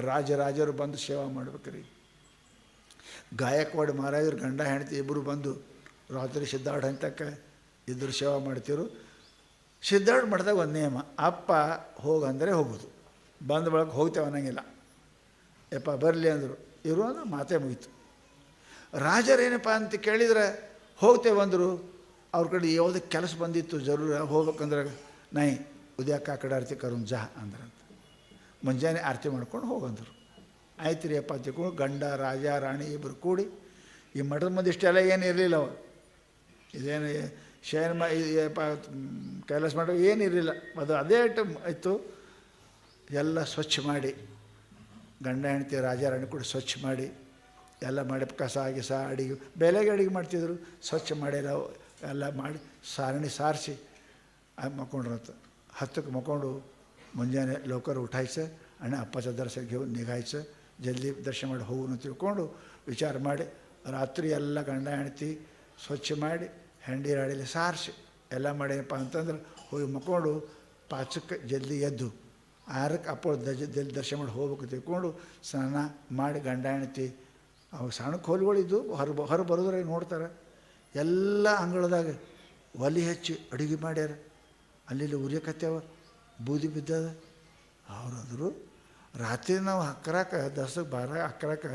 ರಾಜರಾಜರು ಬಂದು ಸೇವಾ ಮಾಡ್ಬೇಕ್ರಿ. ಗಾಯಕವಾಡ ಮಹಾರಾಜರು ಗಂಡ ಹೆಂಡತಿ ಇಬ್ಬರು ಬಂದು ರಾತ್ರಿ ಸಿದ್ಧಾರ್ಥ ಹಂತಕ್ಕೆ ಇದ್ದರು ಸೇವಾ ಮಾಡ್ತಿರು. ಸಿದ್ಧಾರ್ಥ ಮಾಡಿದಾಗ ಒಂದು ನಿಯಮ, ಅಪ್ಪ ಹೋಗಂದರೆ ಹೋಗೋದು, ಬಂದ ಬಳಕ ಹೋಗ್ತೇವೆ ಅನ್ನೋಂಗಿಲ್ಲ. ಯಪ್ಪ ಬರಲಿ ಅಂದರು. ಇರು ಅಂದ್ರೆ, ಮಾತೇ ಮುಗೀತು. ರಾಜರೇನಪ್ಪ ಅಂತ ಕೇಳಿದ್ರೆ ಹೋಗ್ತೇವೆ ಅಂದರು. ಅವ್ರ ಕಡೆ ಯಾವುದೇ ಕೆಲಸ ಬಂದಿತ್ತು, ಜರೂರ ಹೋಗ್ಬೇಕಂದ್ರೆ ನಾಯಿ ಉದ್ಯಾಕ ಆ ಕಡೆ ಕರುಣ್, ಜಹ ಅಂದ್ರಂತ. ಮುಂಜಾನೆ ಆರತಿ ಮಾಡ್ಕೊಂಡು ಹೋಗಂದರು. ಆಯ್ತು ರೀ ಅಪ್ಪ ಗಂಡ, ರಾಜ, ರಾಣಿ ಇಬ್ಬರು ಕೂಡಿ, ಈ ಮಠದ ಮುಂದೆ ಇಷ್ಟೆಲ್ಲ ಏನು ಇರಲಿಲ್ಲ ಅವ. ಇದೇನು ಶಯನ ಮಾ ಕೈಲಾಸ ಮಾಡ ಏನು ಇರಲಿಲ್ಲ. ಅದು ಅದೇ ಐಟಮ್ ಇತ್ತು ಎಲ್ಲ ಸ್ವಚ್ಛ ಮಾಡಿ, ಗಂಡ, ಹೆಂಡತಿ, ರಾಜ, ರಾಣಿ ಕೂಡ ಸ್ವಚ್ಛ ಮಾಡಿ, ಎಲ್ಲ ಮಾಡಿ, ಕಸ ಗಿಸ ಅಡಿಗೆ ಬೆಲೆಗೆ ಅಡಿಗೆ ಮಾಡ್ತಿದ್ರು. ಸ್ವಚ್ಛ ಮಾಡಿರೋ ಎಲ್ಲ ಮಾಡಿ, ಸಾರಣಿ ಸಾರಿಸಿ ಮಕ್ಕೊಂಡ್ರಂತ. ಹತ್ತಕ್ಕೆ ಮಕ್ಕೊಂಡು ಮುಂಜಾನೆ ಲೋಕರು ಉठायचं ಅಣ್ಣ ಅಪ್ಪಾचं ದರ್ಶನ घेऊन ನಿघायचं ಜಲ್ದಿ ದರ್ಶನ ಮಾಡಿ ಹೋಗೋನು ತಿಳ್ಕೊಂಡು ವಿಚಾರ ಮಾಡಿ, ರಾತ್ರಿ ಎಲ್ಲ ಗಂಡ ಹೆಣ್ತಿ ಸ್ವಚ್ಛ ಮಾಡಿ, ಹೆಂಡಿ ರಾಡಿಲಿ ಸಾರಿಸಿ, ಎಲ್ಲ ಮಾಡ್ಯಪ್ಪ ಅಂತಂದ್ರೆ ಹೋಗಿ ಮಕ್ಕೊಂಡು ಪಾಚಕ್ಕೆ ಜಲ್ದಿ ಎದ್ದು, ಆರಕ್ಕೆ ಅಪ್ಪ ದಜ, ಜಲ್ದಿ ದರ್ಶನ ಮಾಡಿ ಹೋಗ್ಬೇಕು ತಿಳ್ಕೊಂಡು ಸ್ನಾನ ಮಾಡಿ ಗಂಡ ಹೆಂಡ್ತಿ ಅವು ಸಣ್ಣ ಕೋಲುಗಳಿದ್ದು ಹೊರ ಹೊರ ಬರೋದ್ರಾಗ ನೋಡ್ತಾರೆ. ಎಲ್ಲ ಅಂಗಳದಾಗ ಒಲಿ ಹಚ್ಚಿ ಅಡುಗೆ ಮಾಡ್ಯಾರ. ಅಲ್ಲಿ ಉರಿಯಕತ್ತೇವ. ಬೂದಿ ಬಿದ್ದದ. ಅವರಾದರು ರಾತ್ರಿ ನಾವು ಹಕ್ಕರಾಕ ದಸಕ್ಕೆ ಬಾರ ಹಕ್ಕರಾಕ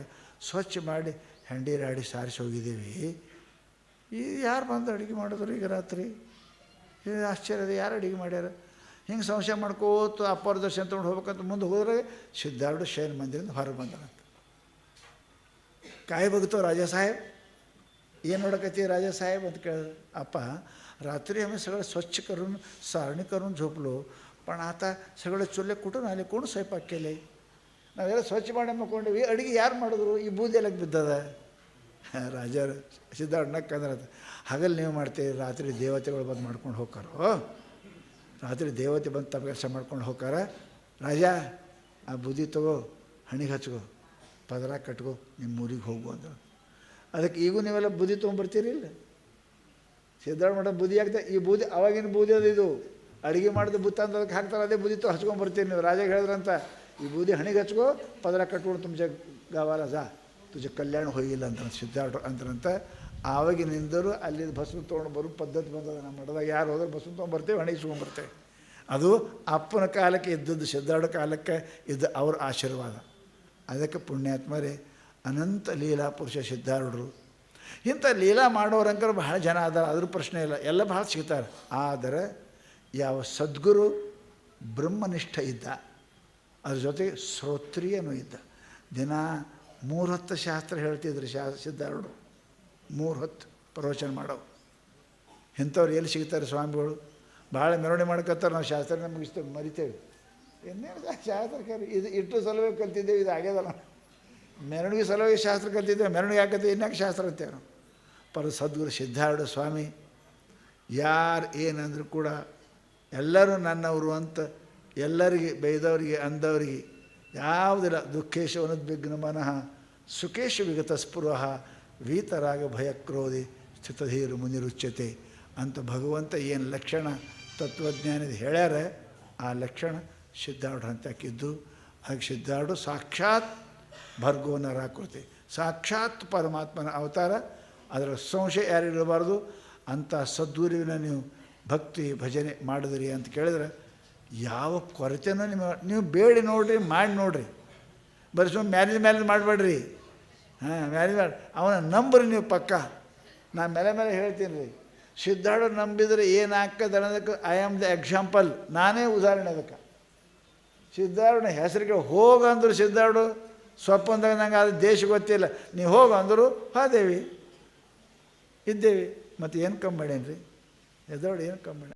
ಸ್ವಚ್ಛ ಮಾಡಿ ಹೆಂಡಿ ರಾಡಿ ಸಾರಿಸಿ ಹೋಗಿದ್ದೀವಿ. ಈ ಯಾರು ಬಂದು ಅಡುಗೆ ಮಾಡಿದ್ರು ಈಗ ರಾತ್ರಿ? ಆಶ್ಚರ್ಯದ ಯಾರು ಅಡುಗೆ ಮಾಡ್ಯಾರ? ಹಿಂಗೆ ಸಂಶಯ ಮಾಡ್ಕೋತು ಅಪ್ಪರ ದರ್ಶನ ತೊಗೊಂಡು ಹೋಗ್ಬೇಕಂತ ಮುಂದೆ ಹೋದ್ರೆ ಸಿದ್ಧಾರ್ಡು ಶೈನ್ ಮಂದಿರದಿಂದ ಹೊರಗೆ ಬಂದನಂತ ಕಾಯಿ ಬಗ್ತೋ ರಾಜಾ ಸಾಹೇಬ್. ಏನು ನೋಡಕತ್ತಿ ರಾಜಾ ಸಾಹೇಬ್ ಅಂತ ಕೇಳ ಅಪ್ಪ, ರಾತ್ರಿ ಹಮೆ ಸಗಳ ಸ್ವಚ್ಛ ಕರುನ್ ಸಾರಣಿ ಕರುನ್ ಝೋಪ್ಲು पण आता सगळं चुल्ले कुठून आले कोण स्वयंपाक केले ನಾವೆಲ್ಲ ಸ್ವಚ್ಛ ಮಾಡಿ ಮಕ್ಕೊಂಡೀವಿ ಅಡುಗೆ ಯಾರು ಮಾಡಿದ್ರು ಈ ಬೂದಿ ಎಲ್ಲಕ್ಕೆ ಬಿದ್ದದ ರಾಜರ ಸಿದ್ಧಾರ್ಥ ನಕ್ಕಂದ್ರೆ ಹಗಲು ನೀವು ಮಾಡ್ತೀರಿ ರಾತ್ರಿ ದೇವತೆಗಳು ಬಂದು ಮಾಡ್ಕೊಂಡು ಹೋಗ್ತಾರೋ ರಾತ್ರಿ ದೇವತೆ ಬಂದು ತಮ್ಮ ಕೆಲಸ ಮಾಡ್ಕೊಂಡು ಹೋಗ್ತಾರ ರಾಜ ಆ ಬೂದಿ ತಗೋ ಹಣಿಗೆ ಹಚ್ಕೋ ಪದರ ಕಟ್ಕೋ ನಿಮ್ಮ ಊರಿಗೆ ಹೋಗು ಅಂದರು ಅದಕ್ಕೆ ಈಗೂ ನೀವೆಲ್ಲ ಬೂದಿ ತೊಗೊಂಬರ್ತೀರಿ ಇಲ್ಲ ಸಿದ್ಧಾರ್ಥ ಮಠ ಬೂದಿ ಆಗ್ತದೆ ಈ ಬೂದಿ ಅವಾಗಿನ ಬೂದಿ ಅದು ಇದು ಅಡುಗೆ ಮಾಡಿದ ಬುತ್ತ ಅಂತ ಅದಕ್ಕೆ ಹಾಕ್ತಾರೆ, ಅದೇ ಬೂದಿ ತೊ ಹಚ್ಕೊಂಡ್ಬರ್ತೀನಿ ನೀವು. ರಾಜ ಹೇಳಿದ್ರಂತ, ಈ ಬೂದಿ ಹಣಿಗೆ ಹಚ್ಕೋ, ಪದರ ಕಟ್ಕೊಂಡು ತುಮಜ ಗಾವಾಲ, ಜಾ. ತುಜೆ ಕಲ್ಯಾಣ ಹೋಗಿಲ್ಲ ಅಂತ ಸಿದ್ಧಾರ್ಥ ಅಂತರಂತ ಆವಾಗಿನಿಂದರೂ ಅಲ್ಲಿ ಬಸ್ಸು ತೊಗೊಂಡು ಬರೋ ಪದ್ಧತಿ ಬಂದದ ನಮ್ಮ ಮಠದಾಗ. ಯಾರು ಹೋದ್ರೆ ಭಸ್ಮ ತೊಗೊಂಡ್ಬರ್ತೇವೆ ಹಣೆ ಇಸ್ಕೊಂಡ್ಬರ್ತೇವೆ ಅದು ಅಪ್ಪನ ಕಾಲಕ್ಕೆ ಇದ್ದದ್ದು ಸಿದ್ಧಾರ್ಥ ಕಾಲಕ್ಕೆ ಇದ್ದ ಅವ್ರ ಆಶೀರ್ವಾದ. ಅದಕ್ಕೆ ಪುಣ್ಯಾತ್ಮರೇ, ಅನಂತ ಲೀಲಾ ಪುರುಷ ಸಿದ್ಧಾರ್ಢರು. ಇಂಥ ಲೀಲಾ ಮಾಡೋರಂಕರು ಬಹಳ ಜನ ಅದಾರ ಅದ್ರ ಪ್ರಶ್ನೆ ಇಲ್ಲ. ಎಲ್ಲ ಭಾಳ ಸಿಗ್ತಾರೆ. ಆದರೆ ಯಾವ ಸದ್ಗುರು ಬ್ರಹ್ಮನಿಷ್ಠ ಇದ್ದ, ಅದ್ರ ಜೊತೆಗೆ ಶ್ರೋತ್ರಿಯನೂ ಇದ್ದ. ದಿನ ಮೂರು ಹೊತ್ತು ಶಾಸ್ತ್ರ ಹೇಳ್ತಿದ್ರು ಶಾ, ಸಿದ್ಧಾರೂಢರು. ಮೂರು ಹೊತ್ತು ಪ್ರವಚನ ಮಾಡೋವು ಇಂಥವ್ರು ಎಲ್ಲಿ ಸಿಗ್ತಾರೆ ಸ್ವಾಮಿಗಳು? ಭಾಳ ಮೆರವಣಿಗೆ ಮಾಡ್ಕೊತಾರೆ ನಾವು ಶಾಸ್ತ್ರ ನಮಗೆ ಮರಿತೇವೆ. ಇನ್ನೇನು ಶಾಸ್ತ್ರ ಕೇಳಿ. ಇದು ಇಟ್ಟು ಸಲುವಾಗಿ ಕಲ್ತಿದ್ದೇವೆ, ಇದು ಆಗ್ಯದಲ್ಲ. ಮೆರವಣಿಗೆ ಸಲುವಾಗಿ ಶಾಸ್ತ್ರ ಕಲ್ತಿದ್ದೇವೆ, ಮೆರವಣಿಗೆ ಹಾಕತ್ತೆ ಇನ್ಯಾಕೆ ಶಾಸ್ತ್ರ ಅಂತೇವೆ ಪರ ಸದ್ಗುರು ಸಿದ್ಧಾರೂಢ ಸ್ವಾಮಿ, ಯಾರು ಏನಂದರೂ ಕೂಡ ಎಲ್ಲರೂ ನನ್ನವರು ಅಂತ ಎಲ್ಲರಿಗೆ, ಬೈದವರಿಗೆ ಅಂದವರಿಗೆ ಯಾವುದಿಲ್ಲ. ದುಃಖೇಶ ಅನುದ್ವಿಗ್ನ ಮನಃ ಸುಖೇಶ ವಿಗತ ಸ್ಪೃಹ ವೀತರಾಗ ಭಯಕ್ರೋಧಿ ಸ್ಥಿತಧೀರು ಮುನಿರುಚ್ಯತೆ ಅಂತ ಭಗವಂತ ಏನು ಲಕ್ಷಣ ತತ್ವಜ್ಞಾನದ ಹೇಳ್ಯಾರ, ಆ ಲಕ್ಷಣ ಸಿದ್ಧಾರ್ಢ ಅಂತ ಹಾಕಿದ್ದು. ಹಾಗೆ ಸಿದ್ಧಾರ್ಢ ಸಾಕ್ಷಾತ್ ಭರ್ಗೋ ನರಾಕೃತಿ. ಸಾಕ್ಷಾತ್ ಪರಮಾತ್ಮನ ಅವತಾರ. ಅದರ ಸಂಶಯ ಯಾರಿರಬಾರ್ದು ಅಂಥ ಸದ್ಗುರುವಿನ ನೀವು ಭಕ್ತಿ ಭಜನೆ ಮಾಡಿದ್ರಿ ಅಂತ ಕೇಳಿದ್ರೆ, ಯಾವ ಕೊರತೆನೂ ನಿಮ್ಮ, ನೀವು ಬೇಡಿ ನೋಡ್ರಿ, ಮಾಡಿ ನೋಡ್ರಿ. ಬರೀ ಸುಮ್ಮನೆ ಮ್ಯಾರೇಜ್ ಮ್ಯಾರೇಜ್ ಮಾಡಬೇಡ್ರಿ. ಹಾಂ ಮ್ಯಾರೇಜ್ ಮಾಡಿ, ಅವನ ನಂಬ್ರಿ ನೀವು ಪಕ್ಕ. ನಾನು ಮೇಲೆ ಮೇಲೆ ಹೇಳ್ತೀನಿ ರೀ. ಸಿದ್ಧಾರ್ಥ ನಂಬಿದರೆ ಏನಾಗ್ತದೆ ಅನ್ನೋದಕ್ಕೆ ಐ ಆಮ್ ದ ಎಕ್ಸಾಂಪಲ್ ನಾನೇ ಉದಾಹರಣೆ ಅದಕ್ಕೆ. ಸಿದ್ಧಾರ್ಡನ ಹೆಸರಿಗೆ ಹೋಗಂದ್ರು ಸಿದ್ಧಾರ್ಡು ಸ್ವಪ್ಪಂದಾಗ ನಂಗೆ ಅದು ದೇಶ ಗೊತ್ತಿಲ್ಲ. ನೀವು ಹೋಗು ಅಂದರು ಹಾದೇವಿ. ಇದ್ದೇವಿ. ಮತ್ತು ಏನು ಕಮ್ಮಿ ಮಾಡೇನ್ರಿ ಎದೋಡು ಏನು ಕಮ್ಮಿ ಮಾಡಿ